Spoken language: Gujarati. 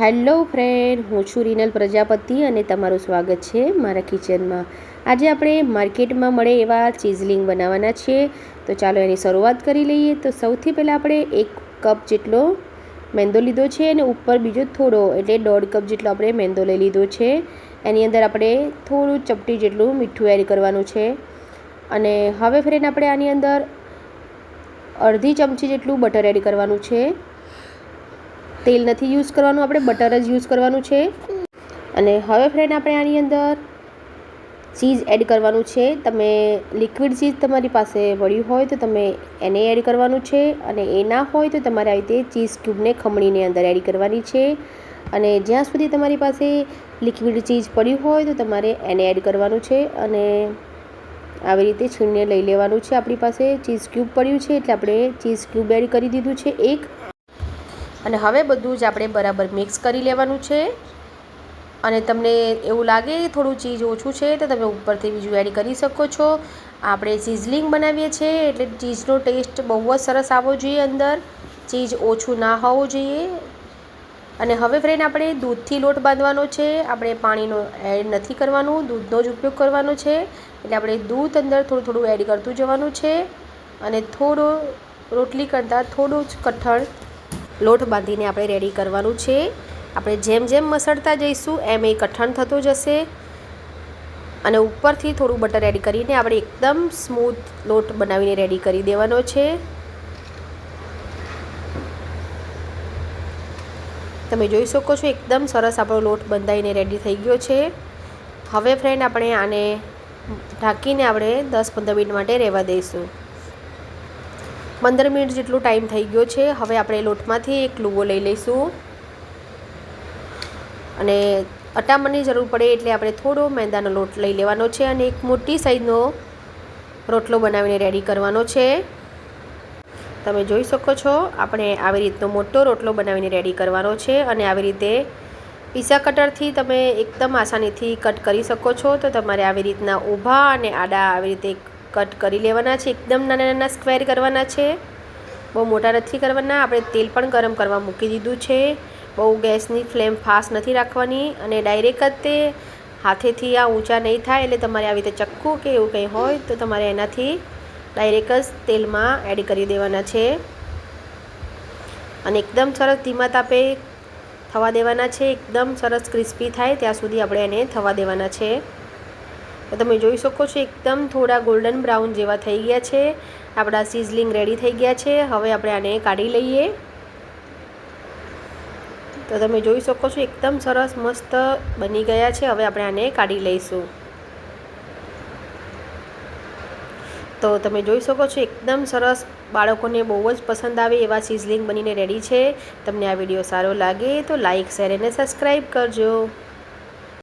હેલો ફ્રેન્ડ, હું છું રીનલ પ્રજાપતિ અને તમારું સ્વાગત છે મારા કિચનમાં. આજે આપણે માર્કેટમાં મળે એવા ચીઝલિંગ બનાવવાના છે. તો ચાલો એની શરૂઆત કરી લઈએ. તો સૌથી પહેલાં આપણે એક કપ જેટલો મેંદો લીધો છે અને ઉપર બીજો થોડો, એટલે દોઢ કપ જેટલો આપણે મેંદો લઈ લીધો છે. એની અંદર આપણે થોડું ચપટી જેટલું મીઠું એડ કરવાનું છે. અને હવે ફ્રેન્ડ આપણે આની અંદર અડધી ચમચી જેટલું બટર એડ કરવાનું છે. તેલ નથી યુઝ કરવાનું, આપણે બટર જ યુઝ કરવાનું છે. અને હવે ફ્રેન્ડ આપણે આની અંદર ચીઝ એડ કરવાનું છે. તમે લિક્વિડ ચીઝ તમારી પાસે વળ્યું હોય તો તમે એને એડ કરવાનું છે અને એ ના હોય તો તમારે આવી રીતે ચીઝ ક્યુબને ખમણીને અંદર એડ કરવાની છે. અને જ્યાં સુધી તમારી પાસે લિક્વિડ ચીઝ પડ્યું હોય તો તમારે એને એડ કરવાનું છે અને આવી રીતે છીણીને લઈ લેવાનું છે. આપણી પાસે ચીઝ ક્યુબ પડ્યું છે એટલે આપણે ચીઝ ક્યુબ એડ કરી દીધું છે. એક અને હવે બધું જ આપણે બરાબર મિક્સ કરી લેવાનું છે. અને તમને એવું લાગે થોડું ચીઝ ઓછું છે, તો તમે ઉપરથી બીજું એડ કરી શકો છો. આપણે સિઝલિંગ બનાવીએ છીએ, એટલે ચીઝનો ટેસ્ટ બહુ જ સરસ આવવો જોઈએ અંદર. ચીઝ ઓછું ના હોવું જોઈએ. અને હવે ફ્રેન્ડ આપણે દૂધથી લોટ બાંધવાનો છે. આપણે પાણીનો એડ નથી કરવાનું, દૂધનો જ ઉપયોગ કરવાનો છે. એટલે આપણે દૂધ અંદર થોડું થોડું એડ કરતું જવાનું છે. અને થોડો રોટલી કરતાં થોડું જ કઠણ લોટ બાંધીને આપણે રેડી કરવાનું છે. આપણે જેમ જેમ મસળતા જઈશું એમ એ કઠણ થતું જશે. અને ઉપરથી થોડું બટર એડ કરીને આપણે એકદમ સ્મૂથ લોટ બનાવીને રેડી કરી દેવાનો છે. તમે જોઈ શકો છો એકદમ સરસ આપણો લોટ બંધાઈને રેડી થઈ ગયો છે. હવે ફ્રેન્ડ આપણે આને ઢાંકીને આપણે દસ પંદર મિનિટ માટે રહેવા દઈશું. પંદર મિનિટ જેટલો ટાઈમ થઈ ગયો છે. હવે આપણે લોટમાંથી એક લુવો લઈ લઈશું. અને અટામણની જરૂર પડે એટલે આપણે થોડો મેંદાનો લોટ લઈ લેવાનો છે અને એક મોટી સાઈઝનો રોટલો બનાવીને રેડી કરવાનો છે. તમે જોઈ શકો છો, આપણે આવી રીતનો મોટો રોટલો બનાવીને રેડી કરવાનો છે અને આવી રીતે પીસા કટરથી તમે એકદમ આસાનીથી કટ કરી શકો છો. તો તમારે આવી રીતના ઊભા અને આડા આવી રીતે કટ કરી લેવાના છે, એકદમ નાના નાના સ્ક્વેર કરવાના છે. બહુ મોટા નથી કરવાના, આપણે તેલ પણ ગરમ કરવા મૂકી દીધું છે. બહુ ગેસની ફ્લેમ ફાસ્ટ નથી રાખવાની અને ડાયરેક્ટ જ તે હાથેથી આ ઊંચા નહીં થાય એટલે તમારે આવી રીતે ચક્કું કે એવું કંઈ હોય તો તમારે એનાથી ડાયરેક્ટ જ તેલમાં એડ કરી દેવાના છે. અને એકદમ સરસ ધીમા તાપે થવા દેવાના છે, એકદમ સરસ ક્રિસ્પી થાય ત્યાં સુધી આપણે એને થવા દેવાના છે. તમે જોઈ શકો છો એકદમ થોડા ગોલ્ડન બ્રાઉન જેવા થઈ ગયા છે. આપણા સિઝલિંગ રેડી થઈ ગયા છે. હવે આપણે આને કાઢી લઈએ. તો તમે જોઈ શકો છો એકદમ સરસ મસ્ત બની ગયા છે. હવે આપણે આને કાઢી લઈશું. તો તમે જોઈ શકો છો એકદમ સરસ બાળકોને બહુ જ પસંદ આવે એવા સિઝલિંગ બનીને રેડી છે. તમને આ વીડિયો સારો લાગે તો લાઇક શેર અને સબસ્ક્રાઈબ કરજો.